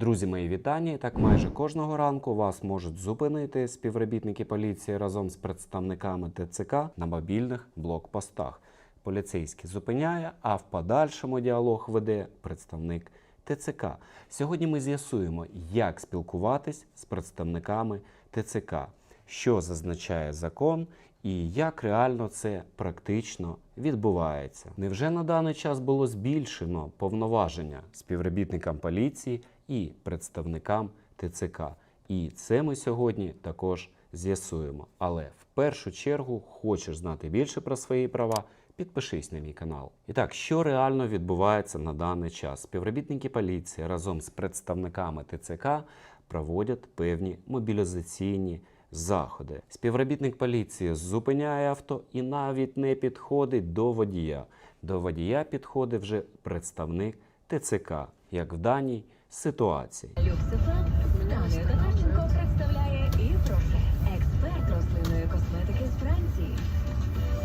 Друзі, мої вітання. Так майже кожного ранку вас можуть зупинити співробітники поліції разом з представниками ТЦК на мобільних блокпостах. Поліцейський зупиняє, а в подальшому діалог веде представник ТЦК. Сьогодні ми з'ясуємо, як спілкуватись з представниками ТЦК, що зазначає закон і як реально це практично відбувається. Невже на даний час було збільшено повноваження співробітникам поліції і представникам ТЦК? І це ми сьогодні також з'ясуємо. Але в першу чергу хочеш знати більше про свої права. Підпишись на мій канал. І так, що реально відбувається на даний час? Співробітники поліції разом з представниками ТЦК проводять певні мобілізаційні заходи. Співробітник поліції зупиняє авто і навіть не підходить до водія. До водія підходить вже представник ТЦК, як в даній Татарченко представляє Іпрофе, експерт рослинної косметики з Франції.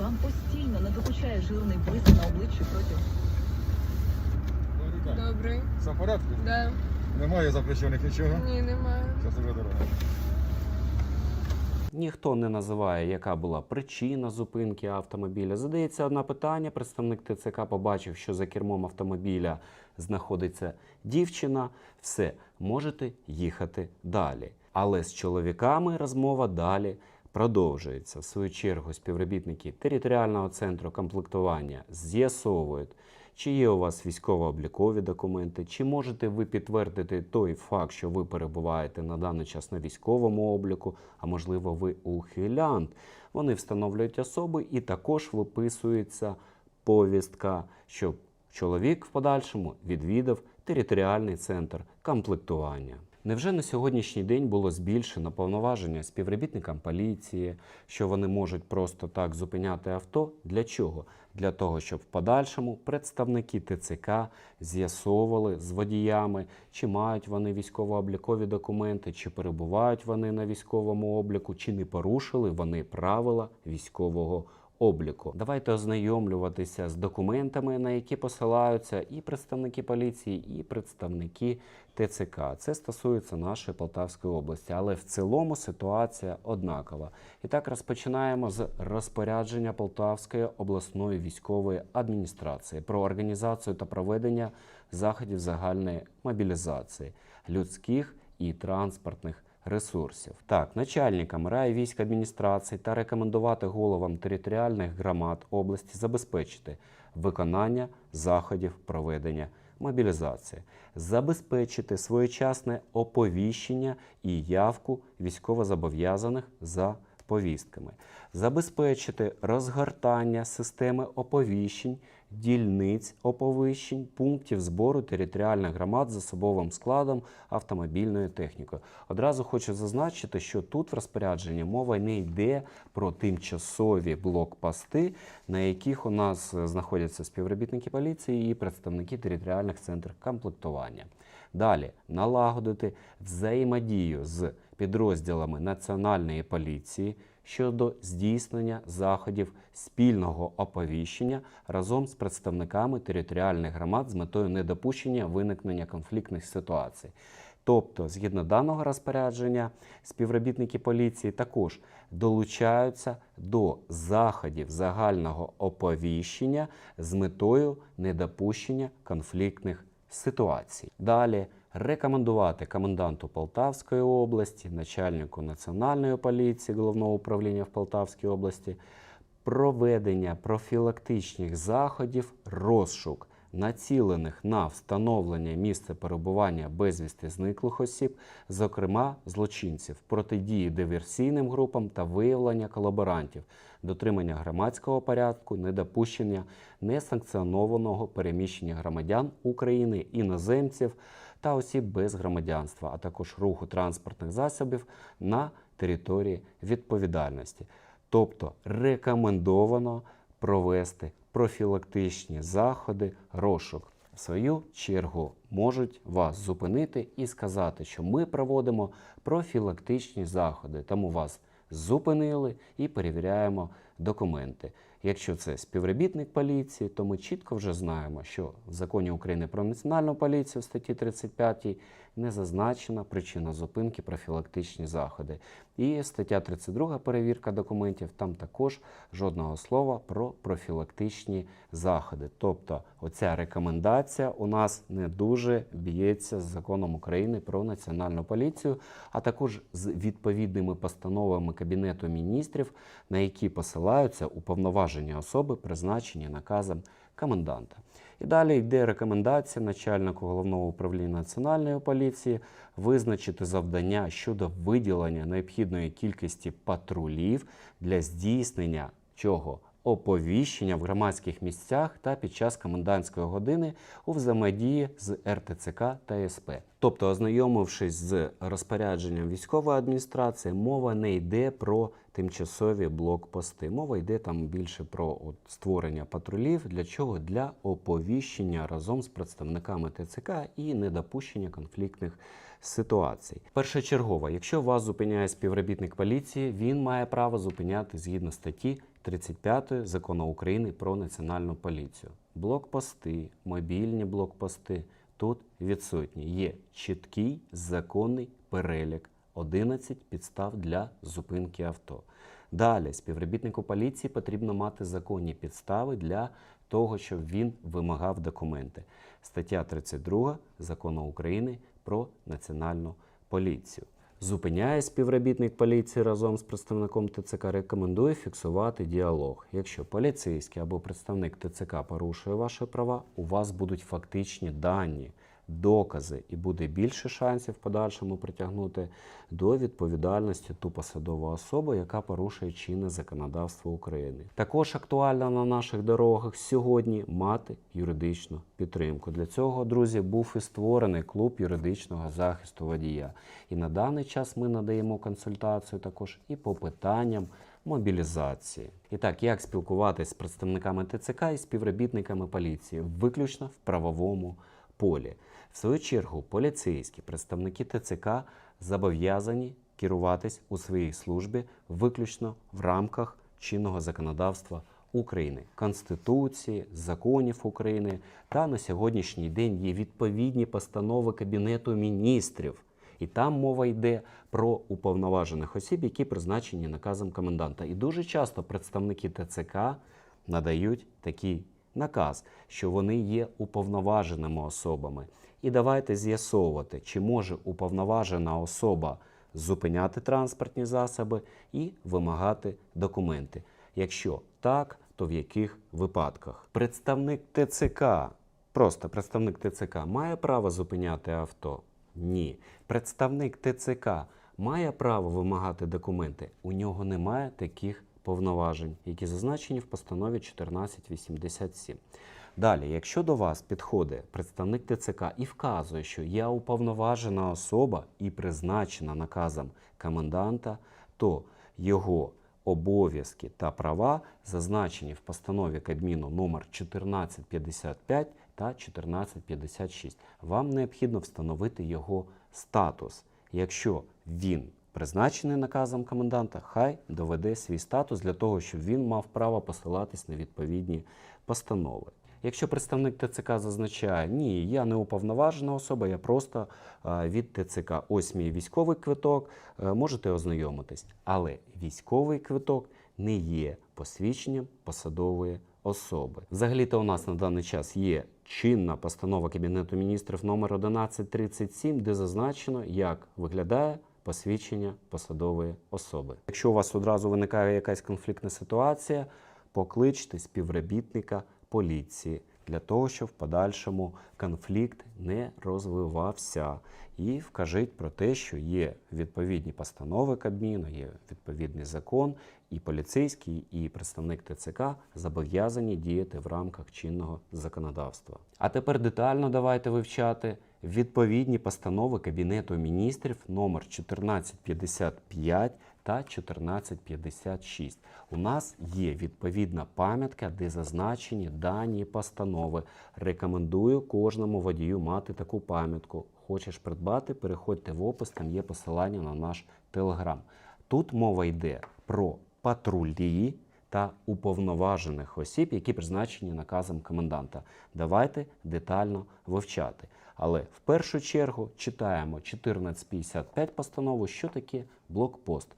Вам постійно не докучає жирний блиск на обличчі протягом. Добрий. Все в порядку? Да. Немає запрещених нічого? Ні, немає. Зараз уже дорога. Ніхто не називає, яка була причина зупинки автомобіля. Задається одне питання. Представник ТЦК побачив, що за кермом автомобіля знаходиться дівчина. Все, можете їхати далі. Але з чоловіками розмова далі продовжується. В свою чергу співробітники територіального центру комплектування з'ясовують, чи є у вас військово-облікові документи, чи можете ви підтвердити той факт, що ви перебуваєте на даний час на військовому обліку, а можливо, ви ухилянт. Вони встановлюють особи і також виписується повістка, щоб чоловік в подальшому відвідав територіальний центр комплектування. Невже на сьогоднішній день було збільшено повноваження співробітникам поліції, що вони можуть просто так зупиняти авто? Для чого? Для того, щоб в подальшому представники ТЦК з'ясовували з водіями, чи мають вони військово-облікові документи, чи перебувають вони на військовому обліку, чи не порушили вони правила військового обліку. Давайте ознайомлюватися з документами, на які посилаються і представники поліції, і представники ТЦК. Це стосується нашої Полтавської області, але в цілому ситуація однакова. І так розпочинаємо з розпорядження Полтавської обласної військової адміністрації про організацію та проведення заходів загальної мобілізації людських і транспортних ресурсів. Так, начальникам райвійськадміністрації та рекомендувати головам територіальних громад області забезпечити виконання заходів проведення мобілізації, забезпечити своєчасне оповіщення і явку військовозобов'язаних за повістками, забезпечити розгортання системи оповіщень, дільниць оповіщень, пунктів збору територіальних громад з особовим складом автомобільною технікою. Одразу хочу зазначити, що тут в розпорядженні мова не йде про тимчасові блокпости, на яких у нас знаходяться співробітники поліції і представники територіальних центрів комплектування. Далі налагодити взаємодію з підрозділами Національної поліції щодо здійснення заходів спільного оповіщення разом з представниками територіальних громад з метою недопущення виникнення конфліктних ситуацій. Тобто, згідно даного розпорядження, співробітники поліції також долучаються до заходів загального оповіщення з метою недопущення конфліктних ситуацій. Далі рекомендувати коменданту Полтавської області, начальнику Національної поліції головного управління в Полтавській області проведення профілактичних заходів розшук, націлених на встановлення місця перебування безвісти зниклих осіб, зокрема злочинців, протидії диверсійним групам та виявлення колаборантів, дотримання громадського порядку, недопущення несанкціонованого переміщення громадян України, іноземців та осіб без громадянства, а також руху транспортних засобів на території відповідальності. Тобто рекомендовано провести профілактичні заходи розшук. В свою чергу можуть вас зупинити і сказати, що ми проводимо профілактичні заходи, тому вас зупинили і перевіряємо документи. Якщо це співробітник поліції, то ми чітко вже знаємо, що в законі України про національну поліцію в статті 35 не зазначена причина зупинки, профілактичні заходи. І стаття 32 перевірка документів, там також жодного слова про профілактичні заходи. Тобто, оця рекомендація у нас не дуже б'ється з законом України про національну поліцію, а також з відповідними постановами Кабінету міністрів, на які посилаються уповноважені особи, призначені наказом коменданта. І далі йде рекомендація начальнику головного управління національної поліції визначити завдання щодо виділення необхідної кількості патрулів для здійснення чого оповіщення в громадських місцях та під час комендантської години у взаємодії з РТЦК та СП. Тобто, ознайомившись з розпорядженням військової адміністрації, мова не йде про тимчасові блокпости. Мова йде там більше про от, створення патрулів. Для чого? Для оповіщення разом з представниками ТЦК і недопущення конфліктних ситуацій. Першочергово, якщо вас зупиняє співробітник поліції, він має право зупиняти згідно статті 35 закону України про національну поліцію. Блокпости, мобільні блокпости тут відсутні. Є чіткий законний перелік 11 підстав для зупинки авто. Далі співробітнику поліції потрібно мати законні підстави для того, щоб він вимагав документи. Стаття 32 закону України про національну поліцію. Зупиняє співробітник поліції разом з представником ТЦК, рекомендує фіксувати діалог. Якщо поліцейський або представник ТЦК порушує ваші права, у вас будуть фактичні дані, докази, і буде більше шансів в подальшому притягнути до відповідальності ту посадову особу, яка порушує чинне законодавство України. Також актуально на наших дорогах сьогодні мати юридичну підтримку. Для цього, друзі, був і створений клуб юридичного захисту водія. І на даний час ми надаємо консультацію також і по питанням мобілізації. І так, як спілкуватись з представниками ТЦК і співробітниками поліції, виключно в правовому полі. В свою чергу, поліцейські представники ТЦК зобов'язані керуватись у своїй службі виключно в рамках чинного законодавства України, Конституції, законів України та на сьогоднішній день є відповідні постанови Кабінету міністрів. І там мова йде про уповноважених осіб, які призначені наказом коменданта. І дуже часто представники ТЦК надають такий наказ, що вони є уповноваженими особами. І давайте з'ясовувати, чи може уповноважена особа зупиняти транспортні засоби і вимагати документи. Якщо так, то в яких випадках? Представник ТЦК, просто представник ТЦК має право зупиняти авто? Ні. Представник ТЦК має право вимагати документи. У нього немає таких повноважень, які зазначені в постанові 1487. Далі, якщо до вас підходить представник ТЦК і вказує, що я уповноважена особа і призначена наказом коменданта, то його обов'язки та права зазначені в постанові Кабміну номер 1455 та 1456. Вам необхідно встановити його статус. Якщо він призначений наказом коменданта, хай доведе свій статус для того, щоб він мав право посилатись на відповідні постанови. Якщо представник ТЦК зазначає, ні, я не уповноважена особа, я просто від ТЦК. Ось мій військовий квиток, е, можете ознайомитись. Але військовий квиток не є посвідченням посадової особи. Взагалі-то у нас на даний час є чинна постанова Кабінету міністрів номер 1137, де зазначено, як виглядає посвідчення посадової особи. Якщо у вас одразу виникає якась конфліктна ситуація, покличте співробітника поліції для того, щоб в подальшому конфлікт не розвивався. І вкажіть про те, що є відповідні постанови Кабміну, є відповідний закон, і поліцейський, і представник ТЦК зобов'язані діяти в рамках чинного законодавства. А тепер детально давайте вивчати відповідні постанови Кабінету міністрів номер 1455 та 1456. У нас є відповідна пам'ятка, де зазначені дані постанови. Рекомендую кожному водію мати таку пам'ятку. Хочеш придбати, переходьте в опис, там є посилання на наш телеграм. Тут мова йде про патрулі та уповноважених осіб, які призначені наказом коменданта. Давайте детально вивчати. Але в першу чергу читаємо 1455 постанову, що таке блокпост.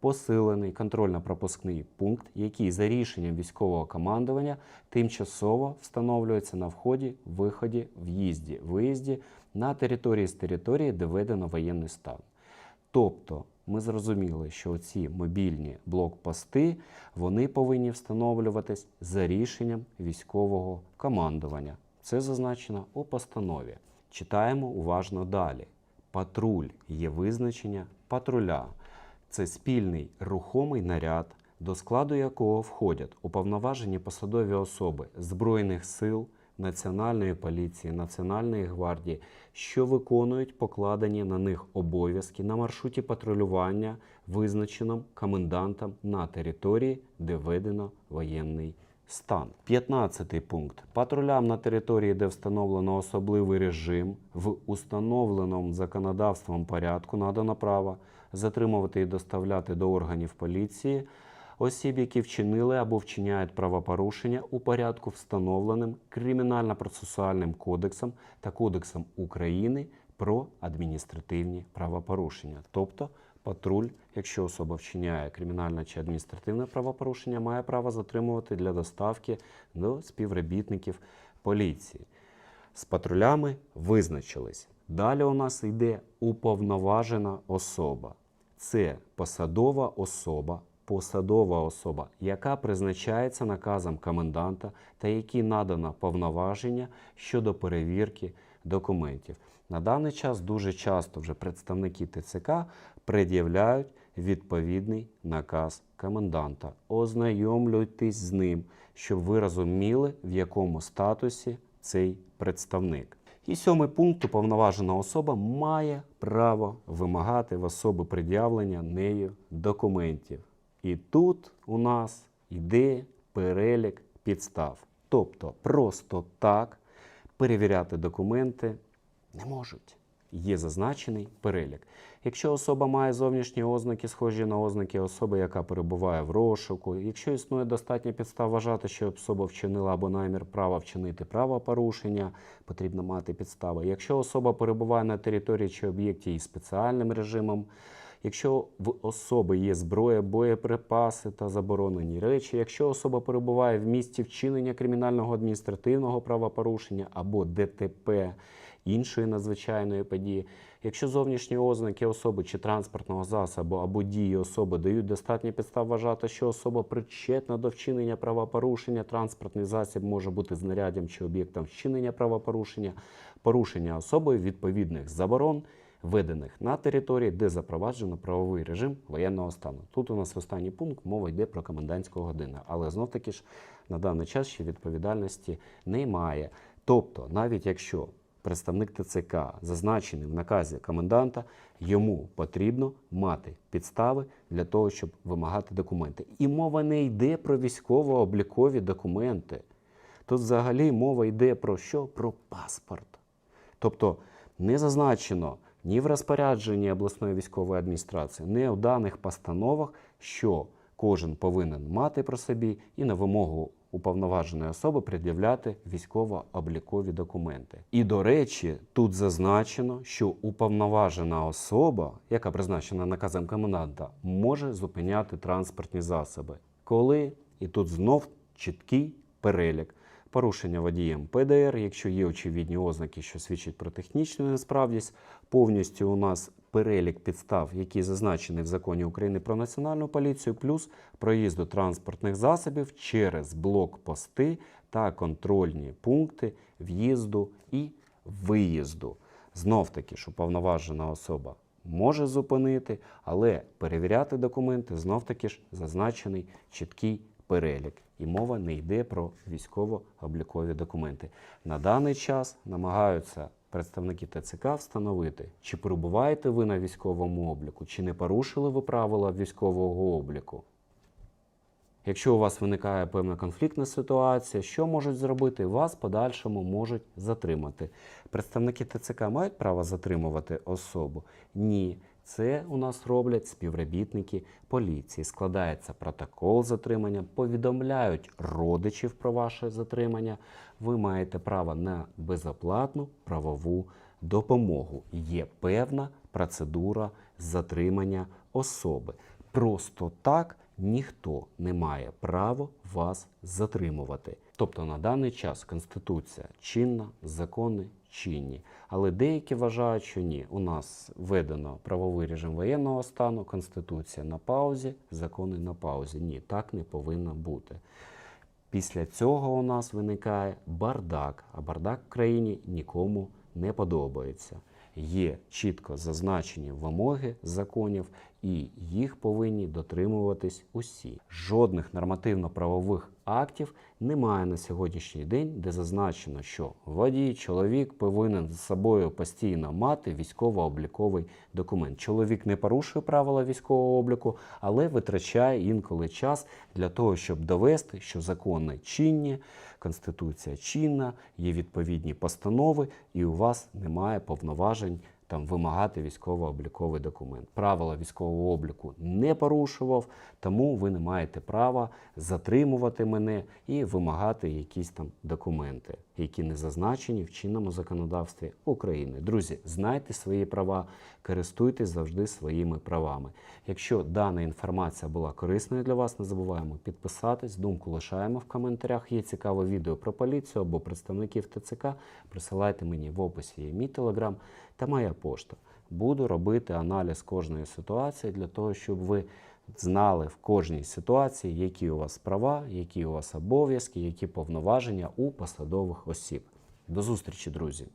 Посилений контрольно-пропускний пункт, який за рішенням військового командування тимчасово встановлюється на вході, виході, в'їзді, виїзді на території з території, де введено воєнний стан. Тобто ми зрозуміли, що ці мобільні блокпости вони повинні встановлюватись за рішенням військового командування. Це зазначено у постанові. Читаємо уважно далі. Патруль є визначення патруля. Це спільний рухомий наряд, до складу якого входять уповноважені посадові особи Збройних сил, Національної поліції, Національної гвардії, що виконують покладені на них обов'язки на маршруті патрулювання, визначеним комендантом на території, де введено воєнний стан. 15 пункт. Патрулям на території, де встановлено особливий режим, в установленому законодавством порядку надано право затримувати і доставляти до органів поліції осіб, які вчинили або вчиняють правопорушення у порядку, встановленим Кримінально-процесуальним кодексом та Кодексом України про адміністративні правопорушення. Тобто патруль, якщо особа вчиняє кримінальне чи адміністративне правопорушення, має право затримувати для доставки до співробітників поліції. З патрулями визначились. Далі у нас йде уповноважена особа. Це посадова особа, посадова особа, яка призначається наказом коменданта та якій надано повноваження щодо перевірки документів. На даний час дуже часто вже представники ТЦК пред'являють відповідний наказ коменданта. Ознайомлюйтесь з ним, щоб ви розуміли, в якому статусі цей представник. І сьомий пункт уповноважена особа має право вимагати в особи пред'явлення нею документів. І тут у нас йде перелік підстав. Тобто просто так перевіряти документи не можуть. Є зазначений перелік. Якщо особа має зовнішні ознаки, схожі на ознаки особи, яка перебуває в розшуку, якщо існує достатня підстав вважати, що особа вчинила або намір права вчинити правопорушення, потрібно мати підстави. Якщо особа перебуває на території чи об'єкті із спеціальним режимом, якщо в особи є зброя, боєприпаси та заборонені речі, якщо особа перебуває в місці вчинення кримінального адміністративного правопорушення або ДТП, іншої надзвичайної події. Якщо зовнішні ознаки особи чи транспортного засобу або дії особи дають достатні підстав вважати, що особа причетна до вчинення правопорушення, транспортний засіб може бути знаряддям чи об'єктом вчинення правопорушення, порушення особою відповідних заборон, введених на території, де запроваджено правовий режим воєнного стану. Тут у нас останній пункт мова йде про комендантську годину, але знов таки ж на даний час ще відповідальності немає. Тобто, навіть якщо представник ТЦК зазначений в наказі коменданта, йому потрібно мати підстави для того, щоб вимагати документи. І мова не йде про військово-облікові документи. Тут взагалі мова йде про що? Про паспорт. Тобто не зазначено ні в розпорядженні обласної військової адміністрації, ні в даних постановах, що кожен повинен мати про собі і на вимогу уповноваженої особи пред'являти військово-облікові документи. І до речі, тут зазначено, що уповноважена особа, яка призначена наказом коменданта, може зупиняти транспортні засоби. Коли і тут знов чіткий перелік. Порушення водієм ПДР, якщо є очевидні ознаки, що свідчать про технічну несправність, повністю у нас перелік підстав, які зазначені в законі України про національну поліцію, плюс проїзду транспортних засобів через блокпости та контрольні пункти в'їзду і виїзду. Знов таки, що повноважена особа може зупинити, але перевіряти документи знов таки ж зазначений чіткий перелік. І мова не йде про військово-облікові документи. На даний час намагаються представники ТЦК встановити, чи перебуваєте ви на військовому обліку, чи не порушили ви правила військового обліку. Якщо у вас виникає певна конфліктна ситуація, що можуть зробити? Вас подальшому можуть затримати. Представники ТЦК мають право затримувати особу? Ні. Це у нас роблять співробітники поліції. Складається протокол затримання, повідомляють родичів про ваше затримання. Ви маєте право на безоплатну правову допомогу. Є певна процедура затримання особи. Просто так ніхто не має права вас затримувати. Тобто на даний час Конституція чинна, закони чинні. Але деякі вважають, що ні. У нас введено правовий режим воєнного стану, Конституція на паузі, закони на паузі. Ні, так не повинно бути. Після цього у нас виникає бардак, а бардак в країні нікому не подобається. Є чітко зазначені вимоги законів, і їх повинні дотримуватись усі. Жодних нормативно-правових актів немає на сьогоднішній день, де зазначено, що водій, чоловік повинен з собою постійно мати військово-обліковий документ. Чоловік не порушує правила військового обліку, але витрачає інколи час для того, щоб довести, що закони чинні, конституція чинна, є відповідні постанови, і у вас немає повноважень там вимагати військово-обліковий документ. Правила військового обліку не порушував, тому ви не маєте права затримувати мене і вимагати якісь там документи, які не зазначені в чинному законодавстві України. Друзі, знайте свої права, користуйтесь завжди своїми правами. Якщо дана інформація була корисною для вас, не забуваємо підписатись, думку лишаємо в коментарях. Є цікаве відео про поліцію або представників ТЦК. Присилайте мені в описі мій телеграм та моя пошта. Буду робити аналіз кожної ситуації для того, щоб ви знали в кожній ситуації, які у вас права, які у вас обов'язки, які повноваження у посадових осіб. До зустрічі, друзі!